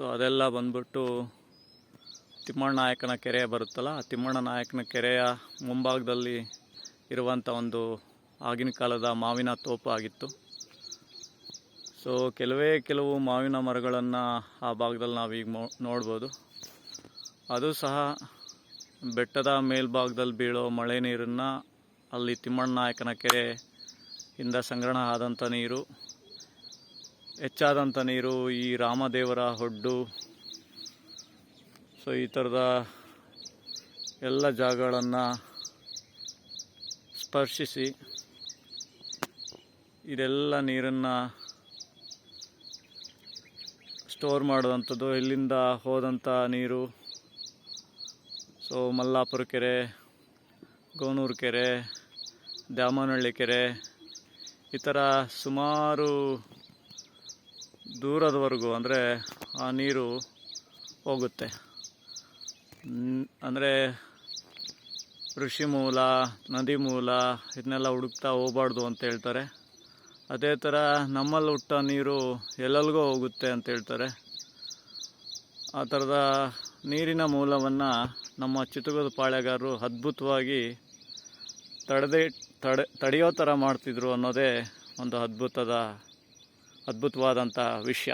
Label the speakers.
Speaker 1: So ಅದೆಲ್ಲ ಬಂದ್ಬಿಟ್ಟು ತಿಮ್ಮಣ್ಣ ನಾಯಕನ ಕೆರೆ ಬರುತ್ತಲ್ಲ ತಿಮ್ಮಣ್ಣ ನಾಯಕನ ಕೆರೆಯ ಮುಂಭಾಗದಲ್ಲಿ ಇರುವಂಥ ಒಂದು ಆಗಿನ ಕಾಲದ ಮಾವಿನ ತೋಪು ಆಗಿತ್ತು. ಸೊ ಕೆಲವೇ ಕೆಲವು ಮಾವಿನ ಮರಗಳನ್ನು ಆ ಭಾಗದಲ್ಲಿ ನಾವೀಗ ನೋಡ್ಬೋದು. ಅದು ಸಹ ಬೆಟ್ಟದ ಮೇಲ್ಭಾಗದಲ್ಲಿ ಬೀಳೋ ಮಳೆ ನೀರನ್ನು ಅಲ್ಲಿ ತಿಮ್ಮಣ್ಣ ನಾಯಕನ ಕೆರೆಯಿಂದ ಸಂಗ್ರಹಣ ಆದಂಥ ನೀರು ಹೆಚ್ಚಾದಂಥ ನೀರು, ಈ ರಾಮದೇವರ ಹೊಡ್ಡು, ಸೊ ಈ ಥರದ ಎಲ್ಲ ಜಾಗಗಳನ್ನು ಸ್ಪರ್ಶಿಸಿ, ಇದೆಲ್ಲ ನೀರನ್ನು ಸ್ಟೋರ್ ಮಾಡುವಂಥದ್ದು ಇಲ್ಲಿಂದ ಹೋದಂಥ ನೀರು, ಸೊ ಮಲ್ಲಾಪುರ ಕೆರೆ, ಗೋನೂರು ಕೆರೆ, ದ್ಯಾಮನಹಳ್ಳಿ ಕೆರೆ, ಈ ಥರ ಸುಮಾರು ದೂರದವರೆಗೂ ಅಂದರೆ ಆ ನೀರು ಹೋಗುತ್ತೆ. ಅಂದರೆ ಋಷಿ ಮೂಲ ನದಿ ಮೂಲ ಇದನ್ನೆಲ್ಲ ಹುಡುಕ್ತಾ ಹೋಗ್ಬಾರ್ದು ಅಂತ ಹೇಳ್ತಾರೆ. ಅದೇ ಥರ ನಮ್ಮಲ್ಲಿ ಹುಟ್ಟ ನೀರು ಎಲ್ಲೆಲ್ಗೋ ಹೋಗುತ್ತೆ ಅಂತ ಹೇಳ್ತಾರೆ. ಆ ಥರದ ನೀರಿನ ಮೂಲವನ್ನು ನಮ್ಮ ಚಿತ್ರದುರ್ಗದ ಪಾಳೆಗಾರರು ಅದ್ಭುತವಾಗಿ ತಡೆದೇ, ತಡೆ, ತಡೆಯೋ ಥರ ಮಾಡ್ತಿದ್ರು ಅನ್ನೋದೇ ಒಂದು ಅದ್ಭುತದ ಅದ್ಭುತವಾದಂಥ ವಿಷಯ.